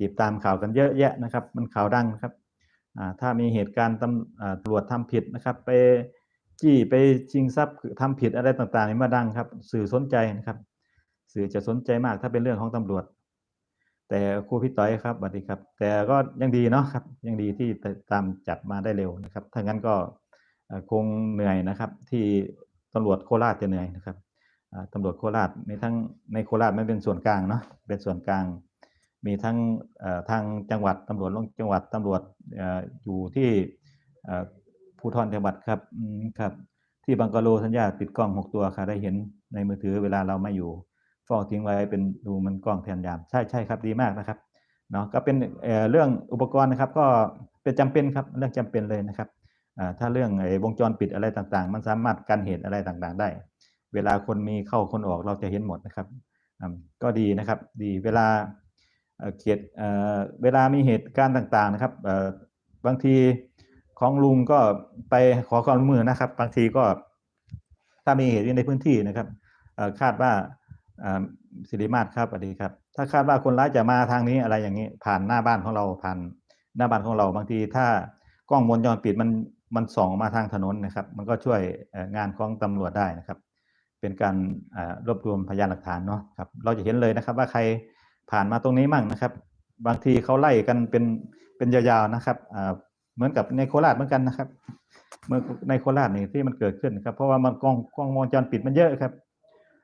ติดตามข่าวกันเยอะแยะนะครับ มันข่าวดังครับถ้ามีเหตุการณ์ตำตำรวจทำผิดนะครับ ไปจี้ไปชิงทรัพย์ทำผิดอะไรต่างๆนี่มาดังครับ สื่อสนใจนะครับ สื่อจะสนใจมากถ้าเป็นเรื่องของตำรวจ แต่ครูพี่ต้อยครับสวัสดีครับ แต่ก็ยังดีเนาะครับ ยังดีที่ตามจับมาได้เร็วนะครับถ้างั้นก็คงเหนื่อยนะครับ ที่ตำรวจโคราชจะเหนื่อยนะครับอ่าตำรวจโคราชมีทั้งในโคราชไมันเป็นส่วนกลางเนาะเป็นส่วนกลาง มีทั้งทางจังหวัดตำรวจลงจังหวัดตำรวจออยู่ที่เอ่อภูธรจังหวัดครับครับ ที่บังกะโลสัญญาติดกล้องหกตัวค่ะได้เห็นในมือถือเวลาเราไม่อยู่เฝ้าทิ้งไว้เป็นดูมันกล้องแทนยามใช่ใช่ครับดีมากนะครับเนาะก็เป็นเเรื่องอุปกรณ์นะครับ ก็เป็นจำเป็นครับเรื่องจำเป็นเลยนะครับถ้าเรื่องไอ้วงจรปิดอะไรต่างๆ มันสามารถกันเหตุอะไรต่างๆ ได้ เวลาคนมีเข้าคนออกเราจะเห็นหมดนะครับก็ดีนะครับ ดีเวลา เออเขตเอ่อเวลามีเหตุการณ์ต่างๆนะครับเอ่อบางทีของลุงก็ไปขอความร่วมมือนะครับ บางทีก็ถ้ามีเหตุในพื้นที่นะครับเอ่อคาดว่าอ่าสิริมาศครับสวัสดีครับ ถ้าคาดว่าคนร้ายจะมาทางนี้อะไรอย่างนี้ ผ่านหน้าบ้านของเราผ่านหน้าบ้านของเรา บางทีถ้ากล้องวงจรปิดมันมันส่องมาทางถนนนะครับ มันก็ช่วยงานของตำรวจได้นะครับ เป็นการรวบรวมพยานหลักฐานเนาะครับ เราจะเห็นเลยนะครับ ว่าใคร ผ่านมาตรงนี้มั่งนะครับ บางทีเขาไล่กันเป็นเป็นยาวๆนะครับเหมือนกับในโคราชเหมือนกันนะครับเมื่อในโคราชนี่ที่มันเกิดขึ้นครับ เพราะว่ามันกล้องกล้องวงจรปิดมันเยอะครับ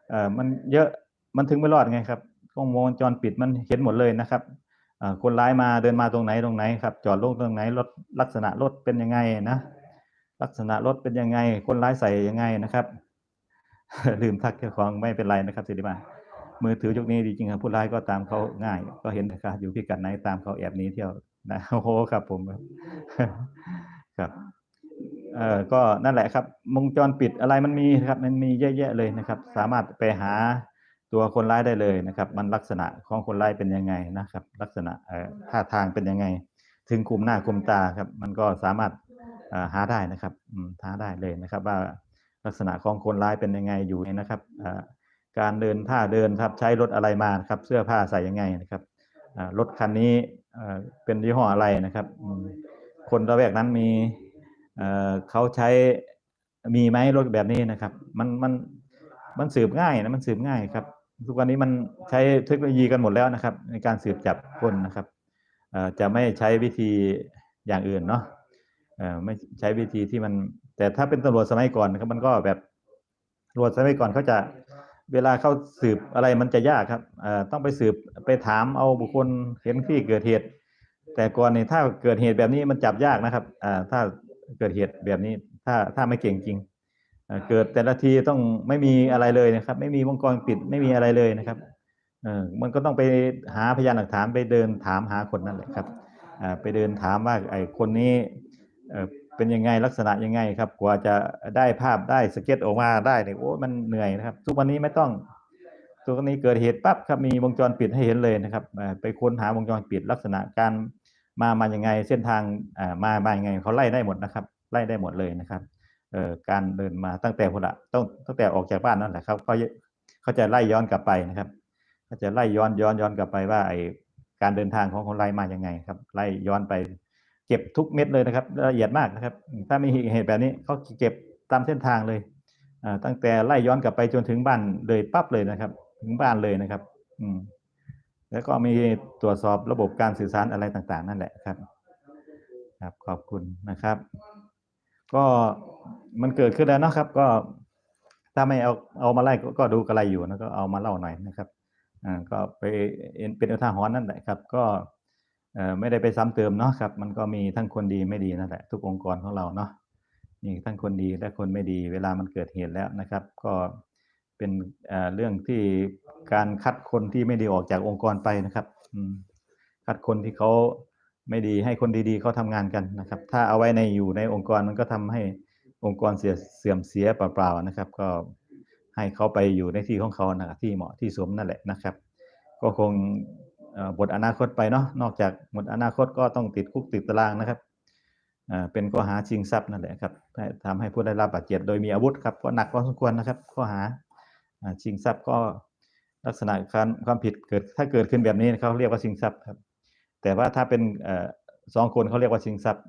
เอ่อมันเยอะมันถึงไม่รอดไงครับกล้องวงจรปิดมันเห็นหมดเลยนะครับคนร้ายมาเดินมาตรงไหนตรงไหนครับจอดลงตรงไหนรถลักษณะรถเป็นยังไงนะลักษณะรถเป็นยังไง คนร้ายใส่ยังไงนะครับ ลืมทักเจ้าของไม่เป็นไรนะครับสิริมา มือถือยุคนี้จริงครับผู้ร้ายก็ตามเขาง่าย ก็เห็นนะครับอยู่พิกัดไหนตามเขาแอบนี้เที่ยวนะโอ้โหครับผมครับเอ่อก็นั่นแหละครับวงจรปิดอะไรมันมีครับ มันมีเยอะแยะเลยนะครับ สามารถไปหาตัวคนร้ายได้เลยนะครับ มันลักษณะของคนร้ายเป็นยังไงนะครับ ลักษณะเอ่อท่าทางเป็นยังไง ถึงคุมหน้าคุมตาครับ มันก็สามารถเอ่อหาได้นะครับอืมหาได้เลยนะครับ ว่าลักษณะของคนร้ายเป็นยังไงอยู่นะครับอ่อ การเดินท่าเดินครับใช้รถอะไรมาครับ เสื้อผ้าใส่ยังไงนะครับรถคันนี้เป็นยี่ห้ออะไรนะครับ คนระแวกนั้นมีเขาใช้มีไหมรถแบบนี้นะครับ มันมันมันสืบง่ายนะมันสืบง่ายครับ ทุกวันนี้มันใช้เทคโนโลยีกันหมดแล้วนะครับ ในการสืบจับคนนะครับจะไม่ใช้วิธีอย่างอื่นเนาะไม่ใช้วิธีที่มัน แต่ถ้าเป็นตำรวจสมัยก่อนนะครับมันก็แบบตำรวจสมัยก่อนเขาจะ เวลาเขาสืบอะไรมันจะยากครับอ่อต้องไปสืบไปถามเอาบุคคลเห็นที่เกิดเหตุ แต่ก่อนนี่ถ้าเกิดเหตุแบบนี้มันจับยากนะครับอ่าถ้าเกิดเหตุแบบนี้ถ้าถ้าไม่เก่งจริงเกิดแต่ละทีต้องไม่มีอะไรเลยนะครับ ไม่มีวงจรปิดไม่มีอะไรเลยนะครับเออมันก็ต้องไปหาพยานหลักฐานไปเดินถามหาคนนั่นแหละครับอ่าไปเดินถามว่าไอ้คนนี้ เป็นยังไงลักษณะยังไงครับ กว่าจะได้ภาพได้สเก็ตออกมาได้เนี่ยโอ้มันเหนื่อยนะครับ ทุกวันนี้ไม่ต้องทุกวันนี้เกิดเหตุปั๊บครับมีวงจรปิดให้เห็นเลยนะครับไปค้นหาวงจรปิดลักษณะการมามายังไง เส้นทางอ่ามามายังไงเขาไล่ได้หมดนะครับ ไล่ได้หมดเลยนะครับการเดินมาตั้งแต่พละต้องตั้งแต่ออกจากบ้านนั่นแหละครับเขาเขาจะไล่ย้อนกลับไปนะครับเขาจะไล่ย้อนย้อนย้อนกลับไปว่าไอการเดินทางของคนไล่มายังไงครับ ไล่ย้อนไป เก็บทุกเม็ดเลยนะครับ ละเอียดมากนะครับ ถ้ามีเหตุแบบนี้เขาเก็บตามเส้นทางเลยตั้งแต่ไล่ย้อนกลับไปจนถึงบ้านเลยปั๊บเลยนะครับ ถึงบ้านเลยนะครับ อืมแล้วก็มีตรวจสอบระบบการสื่อสารอะไรต่าง ๆ นั่นแหละครับ ครับขอบคุณนะครับ ก็มันเกิดขึ้นแล้วนะครับ ก็ถ้าไม่เอาเอามาไล่ก็ดูกระไรอยู่นะก็เอามาเล่าหน่อยนะครับอ่าก็ไปเป็นอุทาหรณ์นั่นแหละครับ ก็ ไม่ได้ไปซ้ำเติมเนาะครับ มันก็มีทั้งคนดีไม่ดีนั่นแหละทุกองค์กรของเราเนาะมีทั้งคนดีและคนไม่ดี เวลามันเกิดเหตุแล้วนะครับ ก็เป็นเเรื่องที่การคัดคนที่ไม่ดีออกจากองค์กรไปนะครับคัดคนที่เขาไม่ดีให้คนดีๆเขาทำงานกันนะครับ ถ้าเอาไว้ในอยู่ในองค์กรมันก็ทำให้องค์กรเสียเสื่อมเสียเปล่าๆนะครับ ก็ให้เขาไปอยู่ในที่ของเขานะที่เหมาะที่สมนั่นแหละนะครับ ก็คง บทอนาคตไปเนาะนอกจากหมดอนาคตก็ต้องติดคุกติดตารางนะครับเป็นข้อหาชิงทรัพย์นั่นแหละครับให้ทำให้ผู้ได้รับบาดเจ็บโดยมีอาวุธครับก็หนักพอสมควรนะครับ ข้อหาชิงทรัพย์ก็ลักษณะการความผิดเกิดถ้าเกิดขึ้นแบบนี้เขาเรียกว่าชิงทรัพย์ครับ แต่ว่าถ้าเป็นสองคนเขาเรียกว่าชิงทรัพย์